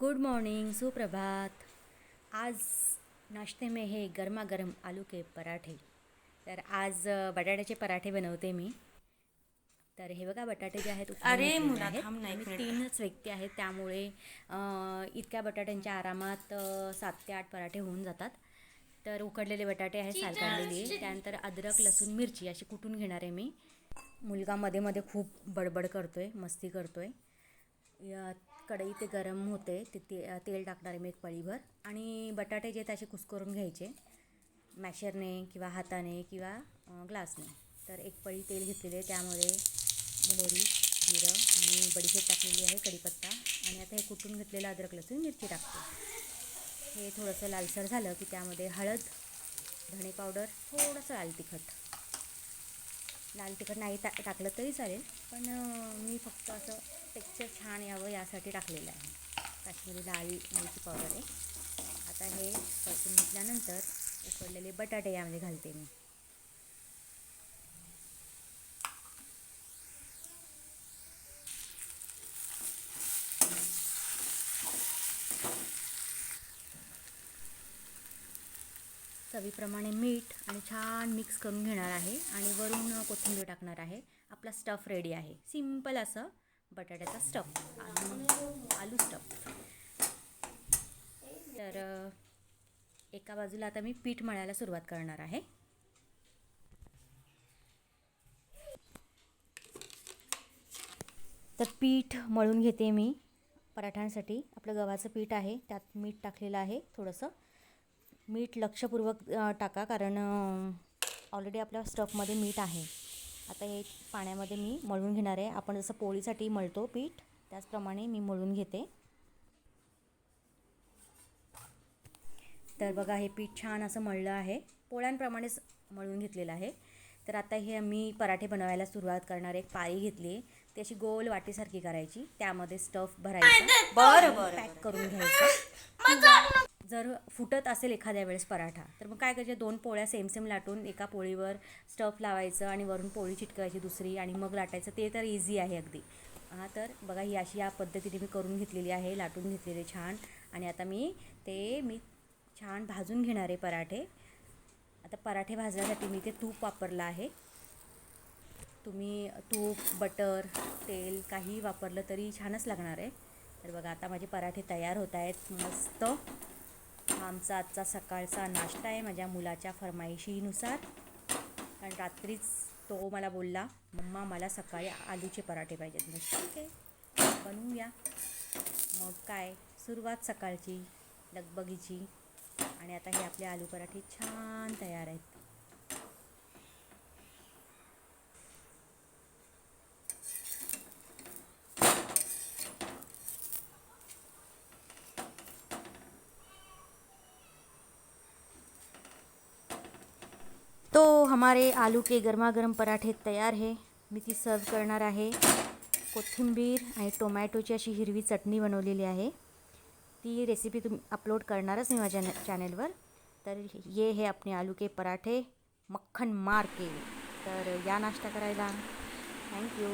Good morning सुप्रभात. आज नाश्ते में है गरमा गरम आलू के पराठे. तर आज बटाट्याचे पराठे बनवते मी. तर हे बघा बटाटे जे आहेत अरे आहेत. तीनच व्यक्ती आहेत त्यामुळे इतक्या बटाट्यांच्या आरामात सात ते आठ पराठे होऊन जातात. तर उकडलेले बटाटे आहेत साल काढलेली आहे त्यानंतर अद्रक लसूण मिरची अशी कुटून घेणार आहे मी. मुलगा मध्ये मध्ये खूप बडबड करतोय मस्ती करतोय. या कढई ते गरम होते ते ते तेल टाकणार आहे मी एक पळीभर. आणि बटाटे जे आहेत असे कुस्करून घ्यायचे. मॅशरने किंवा हाताने किंवा ग्लासने. तर एक पळी तेल घेतलेले त्यामध्ये मोहरी जिरं आणि बडीशेप टाकलेली आहे कढीपत्ता. आणि आता हे कुटून घेतलेलं अद्रक लसूण मिरची टाकते. हे थोडंसं लालसर झालं की त्यामध्ये हळद धणे पावडर थोडंसं लाल तिखट. लाल तिखट नाही टा टाकलं तरी चालेल. पण मी फक्त असं टेक्स्चर छान यावं यासाठी टाकलेलं आहे. काश्मीरी लाल मिरची पावडर आहे. आता हे परतून घेतल्यानंतर उकडलेले बटाटे यामध्ये घालते मी. चवीप्रमाणे मीठ आणि छान मिक्स करून घेणार आहे आणि वरून कोथिंबीर टाकणार आहे. आपला स्टफ रेडी आहे. सिंपल असं बटाट्याचा स्टफ आलू आलू स्टफ तर एका बाजूला आता मी पीठ मळायला सुरुवात करणार आहे. तर पीठ मळून घेते मी. पराठ्यांसाठी आपलं गव्हाचं पीठ आहे. त्यात मीठ टाकलेलं आहे थोडंसं. मीठ लक्षपूर्वक टाका कारण ऑलरेडी आपल्या स्टफमध्ये मीठ आहे. आता हे पाण्यामध्ये मी मळून घेणार आहे. आपण जसं पोळीसाठी मळतो पीठ त्याचप्रमाणे मी मळून घेते. तर बघा हे पीठ छान असं मळलं आहे. पोळ्यांप्रमाणेच मळून घेतलेलं आहे. तर आता हे मी पराठे बनवायला सुरुवात करणार एक पाळी घेतली ती अशी गोल वाटीसारखी करायची. त्यामध्ये स्टफ भरायचा. बरं बरं पॅक करून घ्यायचं. जर फुटत असेल एखाद्या वेळेस पराठा तर मग काय करायचे? दोन पोळ्या सेम सेम लाटून एका पोळीवर स्टफ लावायचं आणि वरून पोळी चिटकवायची दुसरी आणि मग लाटायचं. ते तर इझी आहे अगदी. हां तर बघा ही अशी या पद्धतीने मी करून घेतलेली आहे लाटून घेतलेले छान. आणि आता मी ते मी छान भाजून घेणार आहे पराठे. आता पराठे भाजण्यासाठी मी ते तूप वापरलं आहे. तुम्ही तूप बटर तेल काही वापरलं तरी छानच लागणार आहे. तर बघा आता माझे पराठे तयार होत आहेत. मस्त. हा आमचा आजचा सकाळचा नाश्ता आहे माझ्या मुलाच्या फरमाईशीनुसार. कारण रात्रीच तो मला बोलला मम्मा मला सकाळी आलूचे पराठे पाहिजेत. मग ठीक आहे बनवूया. मग काय सुरुवात सकाळची लगबगीची. आणि आता हे आपले आलू पराठे छान तयार आहेत तो हमारे आलू के गरमा गरम पराठे तयार है। मी ती सर्व करणार आहे कोथिंबीर आणि टोमॅटोची अशी हिरवी चटणी बनवलेली आहे ती रेसिपी तुम्ही अपलोड करणारच मी माझ्या चॅनेलवर तर ये हे आपले आलू के पराठे मक्खन मार के। तर या नाश्ता करायला थँक्यू